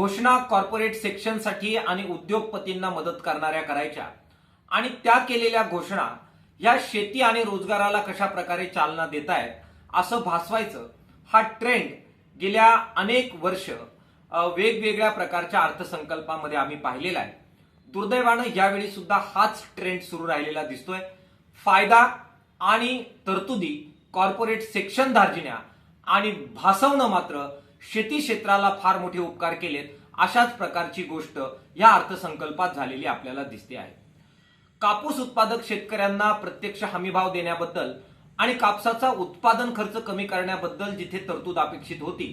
घोषणा कॉर्पोरेट सेक्शनसाठी आणि उद्योगपतींना मदत करणाऱ्या करायच्या. आणि त्या केलेल्या घोषणा या शेती आणि रोजगाराला कशा प्रकारे चालना देत आहेत असं भासवायचं हा ट्रेंड गेल्या अनेक वर्ष वेगवेगळ्या प्रकारच्या अर्थसंकल्पामध्ये आम्ही पाहिलेला आहे. दुर्दैवानं यावेळी सुद्धा हाच ट्रेंड सुरू राहिलेला दिसतोय. फायदा आणि तरतुदी कॉर्पोरेट सेक्शन धार्जिण्या आणि भासवणं मात्र शेती क्षेत्राला फार मोठे उपकार केलेत अशाच प्रकारची गोष्ट या अर्थसंकल्पात झालेली आपल्याला दिसते आहे. कापूस उत्पादक शेतकऱ्यांना प्रत्यक्ष हमीभाव देण्याबद्दल आणि कापसाचा उत्पादन खर्च कमी करण्याबद्दल जिथे तरतूद अपेक्षित होती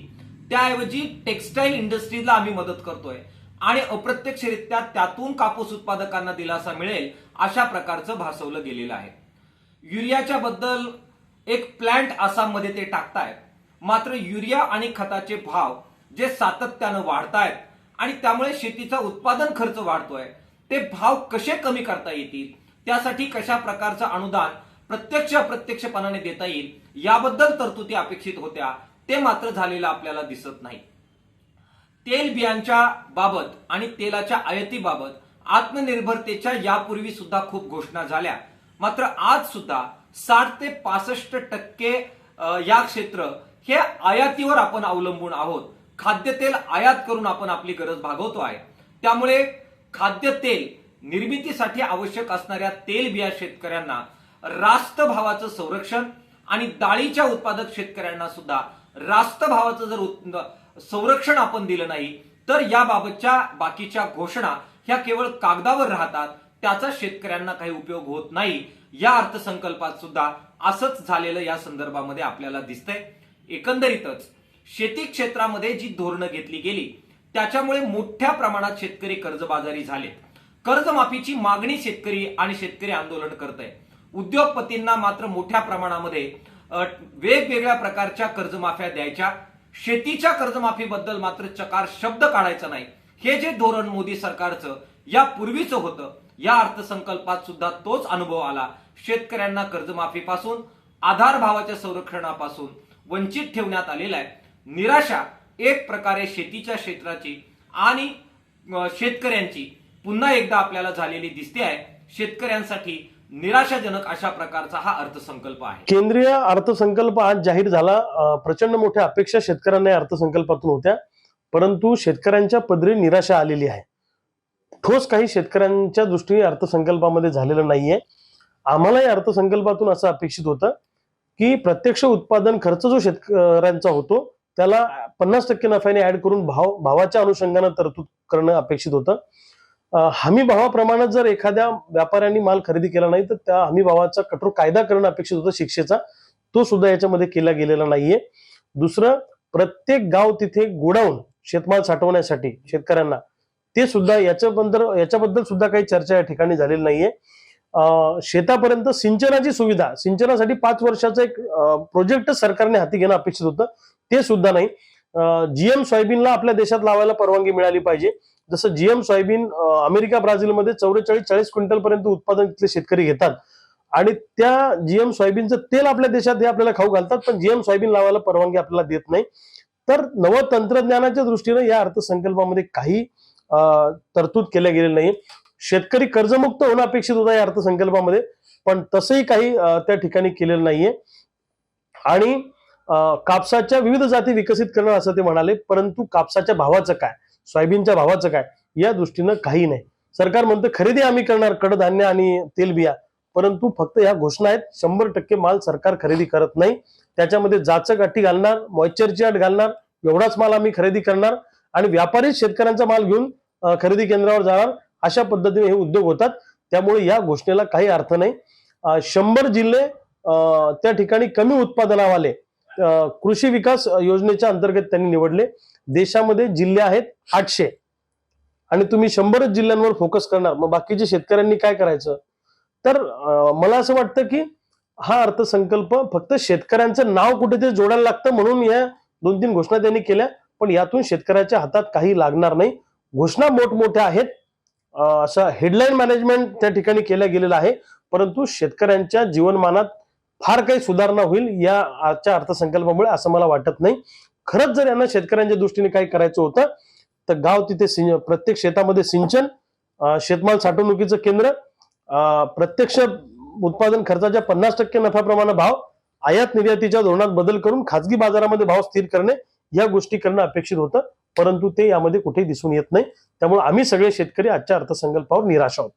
त्याऐवजी टेक्स्टाईल इंडस्ट्रीजला आम्ही मदत करतोय आणि अप्रत्यक्षरित्या त्यातून कापूस उत्पादकांना दिलासा मिळेल अशा प्रकारचं भासवलं गेलेलं आहे. युरियाच्या बद्दल एक प्लॅन्ट आसाममध्ये ते टाकतायत. मात्र युरिया आणि खताचे भाव जे सातत्यानं वाढतायत आणि त्यामुळे शेतीचा उत्पादन खर्च वाढतोय ते भाव कसे कमी करता येतील? त्यासाठी कशा प्रकारचं अनुदान प्रत्यक्ष अप्रत्यक्षपणाने देता येईल? याबद्दल तरतुदी अपेक्षित होत्या ते मात्र झालेलं आपल्याला दिसत नाही. तेल बियांच्या बाबत आणि तेलाच्या आयातीबाबत आत्मनिर्भरतेच्या यापूर्वी सुद्धा खूप घोषणा झाल्या. मात्र आज सुद्धा साठ ते पासष्ट टक्के या क्षेत्र हे आयातीवर आपण अवलंबून आहोत. खाद्यतेल आयात करून आपण आपली गरज भागवतो आहे. त्यामुळे खाद्यतेल निर्मितीसाठी आवश्यक असणाऱ्या तेल बिया शेतकऱ्यांना रास्त भावाचं संरक्षण आणि डाळीच्या उत्पादक शेतकऱ्यांना सुद्धा रास्त भावाचं जर संरक्षण आपण दिलं नाही तर याबाबतच्या बाकीच्या घोषणा ह्या केवळ कागदावर राहतात. त्याचा शेतकऱ्यांना काही उपयोग होत नाही. या अर्थसंकल्पात सुद्धा असंच झालेलं या संदर्भामध्ये आपल्याला दिसतंय. एकंदरीतच शेती क्षेत्रामध्ये जी धोरणं घेतली गेली त्याच्यामुळे मोठ्या प्रमाणात शेतकरी कर्जबाजारी झाले कर्जमाफीची मागणी शेतकरी आणि शेतकरी आंदोलन करत आहे उद्योगपतींना मात्र मोठ्या प्रमाणामध्ये वेगवेगळ्या प्रकारच्या कर्जमाफ्या द्यायच्या. शेतीच्या कर्जमाफीबद्दल मात्र चकार शब्द काढायचा नाही. हे जे धोरण मोदी सरकारचं यापूर्वीच होतं. या अर्थसंकल्पात सुद्धा तोच अनुभव आला. शेतकऱ्यांना कर्जमाफीपासून आधार भावाच्या संरक्षणापासून वंचित ठेवण्यात आलेला आहे. निराशा एक प्रकारे शेतीच्या क्षेत्राची आणि शेतकऱ्यांची पुन्हा एकदा आपल्याला झालेली दिसते आहे. शेतकऱ्यांसाठी निराशाजनक अशा प्रकारचा हा अर्थसंकल्प आहे. केंद्रीय अर्थसंकल्प आज जाहीर झाला. प्रचंड मोठ्या अपेक्षा शेतकऱ्यांना या अर्थसंकल्पातून होत्या. परंतु शेतकऱ्यांच्या पदरी निराशा आलेली आहे. ठोस काही शेतकऱ्यांच्या दृष्टीने अर्थसंकल्पामध्ये झालेलं नाहीये. आम्हाला या अर्थसंकल्पातून असं अपेक्षित होतं की प्रत्यक्ष उत्पादन खर्च जो शेतकऱ्यांचा होतो त्याला पन्नास टक्के नफ्याने ऍड करून भाव भावाच्या अनुषंगाने तरतूद करणं अपेक्षित होतं. हमी भावाप्रमाणे जर एखाद्या व्यापाऱ्यांनी माल खरेदी केला नाही तर त्या हमी भावाचा कठोर कायदा करणं अपेक्षित होतं शिक्षेचा. तो सुद्धा याच्यामध्ये केला गेलेला नाहीये. दुसरं प्रत्येक गाव तिथे गोडाऊन शेतमाल साठवण्यासाठी शेतकऱ्यांना ते सुद्धा याच्याबद्दल याच्याबद्दल सुद्धा काही चर्चा या ठिकाणी झालेली नाहीये. शेतापर्यंत सिंचनाची सुविधा सिंचनासाठी पाच वर्षाचा एक प्रोजेक्ट सरकारने हाती घेणं अपेक्षित होतं. ते सुद्धा नाही. जीएम सोयाबीनला आपल्या देशात लावायला परवानगी मिळाली पाहिजे. जसं जीएम सोयाबीन अमेरिका ब्राझीलमध्ये चौवेचाळीस चाळीस क्विंटल पर्यंत उत्पादन तिथले शेतकरी घेतात. आणि त्या जीएम सोयाबीनचं तेल आपल्या देशात हे आपल्याला खाऊ घालतात पण जीएम सोयाबीन लावायला परवानगी आपल्याला देत नाही. तर नव तंत्रज्ञानाच्या दृष्टीने या अर्थसंकल्पामध्ये काही तरतूद केल्या गेलेली नाही शेतकरी कर्जमुक्त होणं अपेक्षित होता या अर्थसंकल्पामध्ये पण तसंही काही त्या ठिकाणी केलेलं नाहीये. आणि कापसाच्या विविध जाती विकसित करणं असं ते म्हणाले परंतु कापसाच्या भावाचं काय? सोयाबीनच्या भावाचं काय? या दृष्टीनं काही नाही. सरकार म्हणतं खरेदी आम्ही करणार कडधान्य आणि तेलबिया परंतु फक्त ह्या घोषणा आहेत शंभर टक्के माल सरकार खरेदी करत नाही. त्याच्यामध्ये जाचं गाठी घालणार मॉइश्चरची अट घालणार एवढाच माल आम्ही खरेदी करणार. आणि व्यापारीच शेतकऱ्यांचा माल घेऊन खरेदी केंद्रावर जाणार. अशा पद्धतीने हे उद्योग होतात. त्यामुळे या घोषणेला काही अर्थ नाही. शंभर जिल्हे अं, त्या ठिकाणी कमी उत्पादनावाले कृषी विकास योजनेच्या अंतर्गत त्यांनी निवडले. देशामध्ये जिल्हे आहेत आठशे. आणि तुम्ही शंभरच जिल्ह्यांवर फोकस करणार. मग बाकीच्या शेतकऱ्यांनी काय करायचं? तर मला असं वाटतं की हा अर्थसंकल्प फक्त शेतकऱ्यांचं नाव कुठेतरी जोडायला लागतं म्हणून या दोन तीन घोषणा त्यांनी केल्या. पण यातून शेतकऱ्याच्या हातात काही लागणार नाही. घोषणा मोठमोठ्या आहेत. असं हेडलाईन मॅनेजमेंट त्या ठिकाणी केलं गेलेलं आहे. परंतु शेतकऱ्यांच्या जीवनमानात फार काही सुधारणा होईल या आजच्या अर्थसंकल्पामुळे असं मला वाटत नाही. खरंच जर यांना शेतकऱ्यांच्या दृष्टीने काही करायचं होतं तर गाव तिथे सिं- प्रत्येक शेतामध्ये सिंचन शेतमाल साठवणुकीचं केंद्र प्रत्यक्ष उत्पादन खर्चाच्या पन्नास टक्के नफ्याप्रमाणे भाव आयात निर्यातीच्या धोरणात बदल करून खाजगी बाजारामध्ये भाव स्थिर करणे या गोष्टी करणं अपेक्षित होतं. परंतु ते यामध्ये कुठेही दिसून येत नाही. त्यामुळे आम्ही सगळे शेतकरी आजच्या अर्थसंकल्पावर निराश आहोत.